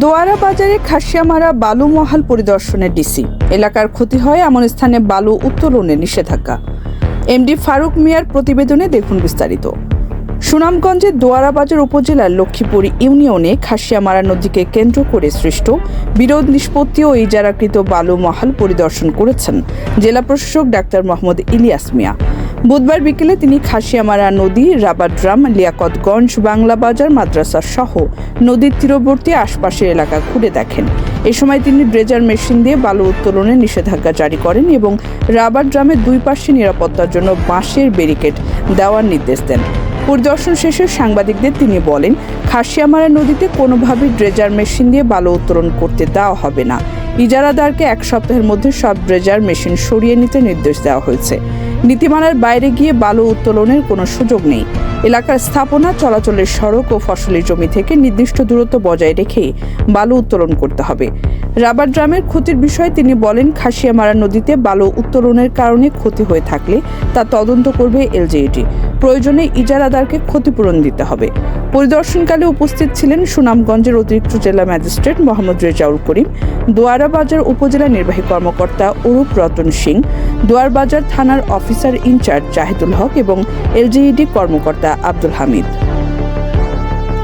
দোয়ারা বাজারে খাসিয়ামারা বালু মহাল পরিদর্শনের ডিসি। এলাকার ক্ষতি হয় এমন স্থানে বালু উত্তোলনে নিষেধাজ্ঞা। এমডি ফারুক মিয়ার প্রতিবেদনে দেখুন বিস্তারিত। সুনামগঞ্জের দোয়ারা বাজার উপজেলার লক্ষ্মীপুর ইউনিয়নে খাসিয়ামারা নদীকে কেন্দ্র করে সৃষ্ট বিরোধ নিষ্পত্তি ও ইজারাকৃত বালু মহাল পরিদর্শন করেছেন। জেলা প্রশাসক ডাক্তার মোহাম্মদ ইলিয়াস মিয়া। বুধবার বিকেলে তিনি খাসিয়ামারা নদী রাবার ড্রাম লিয়াকতগঞ্জ, বাংলা বাজার, মাদ্রাসা সহ নদীর তীরবর্তী আশপাশের এলাকা ঘুরে দেখেন। এ সময় তিনি ড্রেজার মেশিন দিয়ে বালু উত্তোলনের নিষেধাজ্ঞা জারি করেন এবং রাবার ড্রামের দুই পাশে নিরাপত্তার জন্য বাঁশের ব্যারিকেড দেওয়ার নির্দেশ দেন। পরিদর্শন শেষে সাংবাদিকদের তিনি বলেন, খাসিয়ামারা নদীতে কোনোভাবেই ড্রেজার মেশিন দিয়ে বালু উত্তোলন করতে দেওয়া হবে না। ইজারাদারকে এক সপ্তাহের মধ্যে সব ড্রেজার মেশিন সরিয়ে নিতে নির্দেশ দেওয়া হয়েছে। নীতিমালার বাইরে গিয়ে বালু উত্তোলনের কোনো সুযোগ নেই। এলাকার স্থাপনা, চলাচলের সড়ক ও ফসলি জমি থেকে নির্দিষ্ট দূরত্ব বজায় রেখে বালু উত্তোলন করতে হবে। রাবার ড্রামের ক্ষতির বিষয়ে তিনি বলেন, খাসিয়ামারা নদীতে বালু উত্তোলনের কারণে ক্ষতি হয়ে থাকলে তা তদন্ত করবে এলজিইটি। প্রয়োজনে ইজারাদারকে ক্ষতিপূরণ দিতে হবে। পরিদর্শনকালে উপস্থিত ছিলেন সুনামগঞ্জের অতিরিক্ত জেলা ম্যাজিস্ট্রেট মোহাম্মদ রেজাউল করিম, দোয়ারাবাজার উপজেলা নির্বাহী কর্মকর্তা অরূপ রতন সিং, দোয়ারবাজার থানার অফিসার ইনচার্জ জাহিদুল হক এবং এলজিইডি কর্মকর্তা আব্দুল হামিদ।